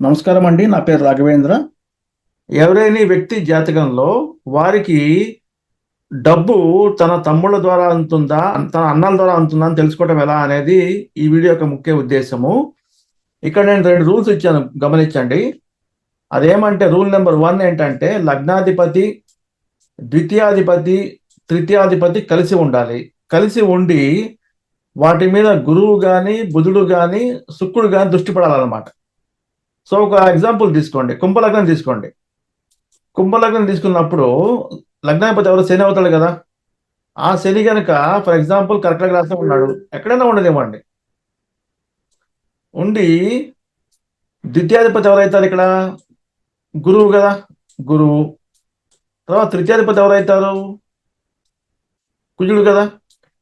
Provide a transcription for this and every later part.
నమస్కారం అండి నా పేరు రాఘవేంద్ర. ఎవరైనా వ్యక్తి జాతకంలో వారికి డబ్బు తన తమ్ముళ్ళ ద్వారా అందుతుందా తన అన్నల ద్వారా అందుతుందా అని తెలుసుకోవడం ఎలా అనేది ఈ వీడియో యొక్క ముఖ్య ఉద్దేశము. ఇక్కడ నేను రెండు రూల్స్ ఇచ్చాను గమనించండి. అదేమంటే రూల్ నెంబర్ వన్ ఏంటంటే లగ్నాధిపతి ద్వితీయాధిపతి తృతీయాధిపతి కలిసి ఉండాలి. కలిసి ఉండి వాటి మీద గురువు కానీ బుధుడు కానీ శుక్రుడు కానీ దృష్టి పడాలన్నమాట. సో ఒక ఎగ్జాంపుల్ తీసుకోండి. కుంభలగ్నం తీసుకోండి. కుంభలగ్నం తీసుకున్నప్పుడు లగ్నాధిపతి ఎవరు శని అవుతాడు కదా? ఆ శని కనుక ఫర్ ఎగ్జాంపుల్ కర్కటక రాశిలో ఉన్నాడు. ఎక్కడైనా ఉండనివ్వండి. ఉండి ద్వితీయాధిపతి ఎవరైతారు ఇక్కడ? గురువు కదా? గురువు. తర్వాత తృతీయాధిపతి ఎవరైతారు? కుజుడు కదా?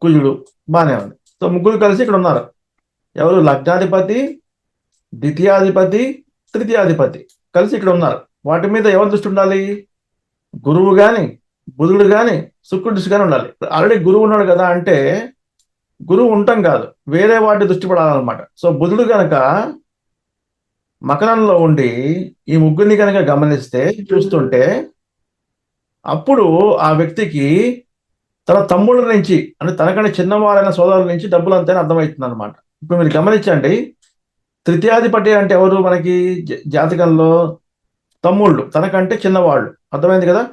కుజుడు. బాగానే ఉంది. సో ముగ్గురు కలిసి ఇక్కడ ఉన్నారు. ఎవరు? లగ్నాధిపతి ద్వితీయాధిపతి తృతీయాధిపతి. కలిసి ఇక్కడ ఉన్నారు. వాటి మీద ఎవరు దృష్టి ఉండాలి? గురువు కానీ బుధుడు గాని శుక్రుడు దృష్టి కానీ ఉండాలి. ఆల్రెడీ గురువు ఉన్నాడు కదా అంటే గురువు ఉండటం కాదు. వేరే వాటి దృష్టి పడాలన్నమాట. సో బుధుడు కనుక మకరంలో ఉండి ఈ ముగ్గురిని కనుక గమనిస్తే చూస్తుంటే అప్పుడు ఆ వ్యక్తికి తన తమ్ముళ్ళ నుంచి అంటే తనకంటే చిన్నవారైన సోదరుల నుంచి డబ్బులు అంతా అర్థమవుతుంది అనమాట ఇప్పుడు మీరు గమనించండి తృతీయాధిపతి అంటే ఎవరు? మనకి జ- జాతకంలో తమ్ముళ్ళు తనకంటే చిన్నవాళ్ళు. అర్థమైంది కదా?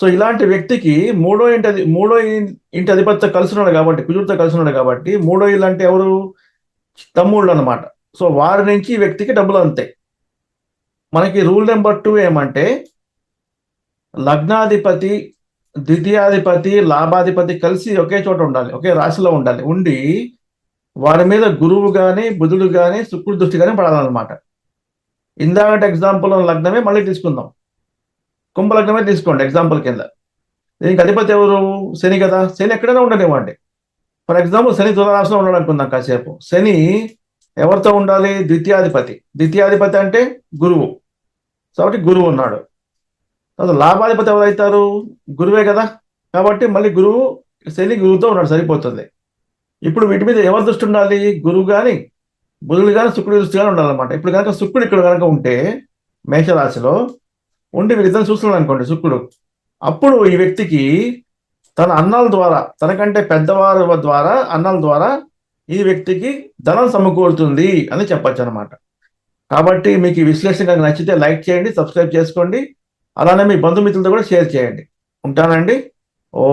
సో ఇలాంటి వ్యక్తికి మూడో ఇంటి మూడో ఇంటి అధిపతితో కలిసినాడు కాబట్టి కుజుడితో కలిసి కాబట్టి మూడో ఇల్లు అంటే ఎవరు? తమ్ముళ్ళు అనమాట సో వారి నుంచి వ్యక్తికి డబ్బులు అంతే. మనకి రూల్ నెంబర్ టూ ఏమంటే లగ్నాధిపతి ద్వితీయాధిపతి లాభాధిపతి కలిసి ఒకే చోట ఉండాలి ఒకే రాశిలో ఉండాలి. ఉండి వారి మీద గురువు కానీ బుధుడు కానీ శుక్రుడు దృష్టి కానీ పడాలన్నమాట. ఇందాకటి ఎగ్జాంపుల్ లగ్నమే మళ్ళీ తీసుకుందాం. కుంభ లగ్నమే తీసుకోండి ఎగ్జాంపుల్ కింద. దీనికి అధిపతి ఎవరు? శని కదా. శని ఎక్కడైనా ఉండనివ్వండి. ఫర్ ఎగ్జాంపుల్ శని తులరాశిలో ఉన్నాడు అనుకుందాం కాసేపు. శని ఎవరితో ఉండాలి? ద్వితీయాధిపతి. ద్వితీయాధిపతి అంటే గురువు. కాబట్టి గురువు ఉన్నాడు. తర్వాత లాభాధిపతి ఎవరైతారు? గురువే కదా. కాబట్టి మళ్ళీ గురువు శని గురువుతో ఉన్నాడు సరిపోతుంది. ఇప్పుడు వీటి మీద ఎవరి దృష్టి ఉండాలి? గురువు కానీ బుధుడు కానీ శుక్రుడి దృష్టి కానీ ఉండాలన్నమాట. ఇప్పుడు కనుక శుక్రుడు ఇక్కడ కనుక ఉంటే మేషరాశిలో ఉండి వీరిద్దరు చూస్తున్నాడు అనుకోండి శుక్రుడు. అప్పుడు ఈ వ్యక్తికి తన అన్నాల ద్వారా తనకంటే పెద్దవారి ద్వారా అన్నాల ద్వారా ఈ వ్యక్తికి ధనం సమకూరుతుంది అని చెప్పొచ్చు అనమాట కాబట్టి మీకు ఈ విశ్లేషణ కనుక నచ్చితే లైక్ చేయండి సబ్స్క్రైబ్ చేసుకోండి. అలానే మీ బంధుమిత్రులతో కూడా షేర్ చేయండి. ఉంటానండి. ఓ